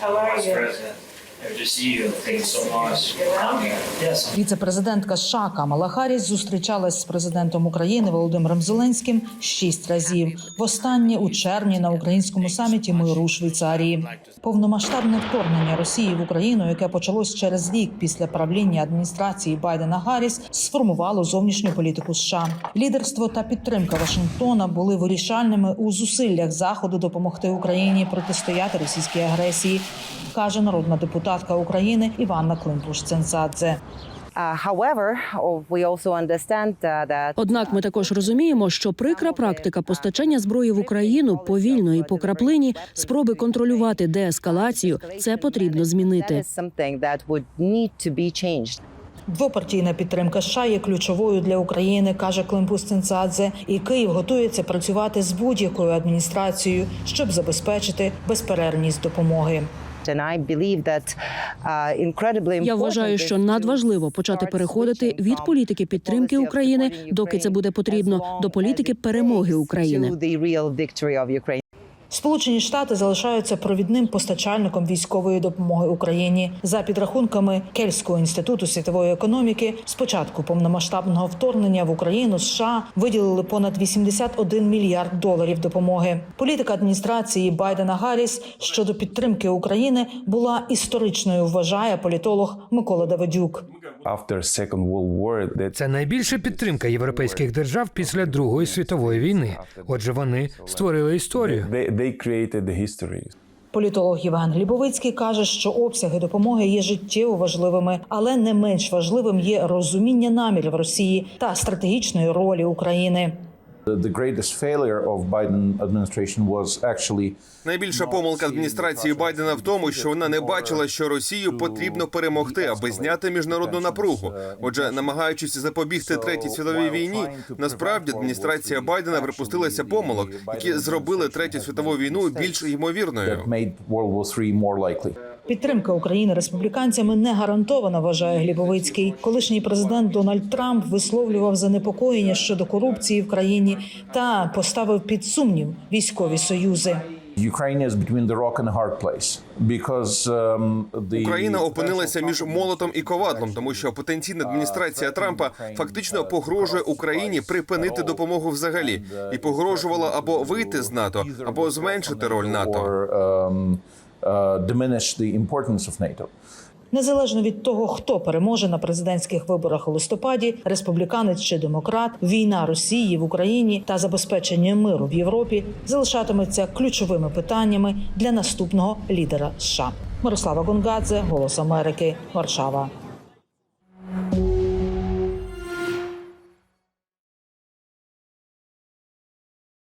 How are Vice you? President. Віце-президентка США Камала Харріс зустрічалась з президентом України Володимиром Зеленським шість разів. Востаннє у червні на українському саміті миру Швейцарії. Повномасштабне вторгнення Росії в Україну, яке почалось через рік після правління адміністрації Байдена Гарріс, сформувало зовнішню політику США. Лідерство та підтримка Вашингтона були вирішальними у зусиллях заходу допомогти Україні протистояти російській агресії, каже народна депутатка України Іванна uh, that Однак ми також розуміємо, що прикра практика постачання зброї в Україну повільно і по краплині спроби контролювати деескалацію це потрібно змінити. Двопартійна підтримка США є ключовою для України, каже Климпус Цинцадзе, і Київ готується працювати з будь-якою адміністрацією, щоб забезпечити безперервність допомоги. Uh, Я вважаю, що надважливо почати переходити від політики підтримки України, доки це буде потрібно, до політики перемоги України. Сполучені Штати залишаються провідним постачальником військової допомоги Україні за підрахунками Кельського інституту світової економіки. З початку повномасштабного вторгнення в Україну США виділили понад 81 мільярд доларів допомоги. Політика адміністрації Байдена Гарріс щодо підтримки України була історичною. Вважає політолог Микола Давидюк. Це найбільша підтримка європейських держав після Другої світової війни. Отже, вони створили історію. They, created the history. Політолог Євген Глібовицький каже, що обсяги допомоги є життєво важливими, але не менш важливим є розуміння намірів Росії та стратегічної ролі України. The greatest failure of Biden administration was actually Найбільша помилка адміністрації Байдена в тому, що вона не бачила, що Росію потрібно перемогти, аби зняти міжнародну напругу. Отже, намагаючись запобігти третій світовій війні, насправді адміністрація Байдена припустилася помилок, які зробили третю світову війну більш ймовірною. Підтримка України республіканцями не гарантована, вважає Глібовицький. Колишній президент Дональд Трамп висловлював занепокоєння щодо корупції в країні та поставив під сумнів військові союзи. Um, Україна опинилася між молотом і ковадлом, тому що потенційна адміністрація Трампа фактично погрожує Україні припинити допомогу взагалі і погрожувала або вийти з НАТО, або зменшити роль НАТО. Uh, diminish the importance of NATO. Незалежно від того, хто переможе на президентських виборах у листопаді, республіканець чи демократ, війна Росії в Україні та забезпечення миру в Європі залишатиметься ключовими питаннями для наступного лідера США. Мирослава Гонгадзе, Голос Америки, Варшава.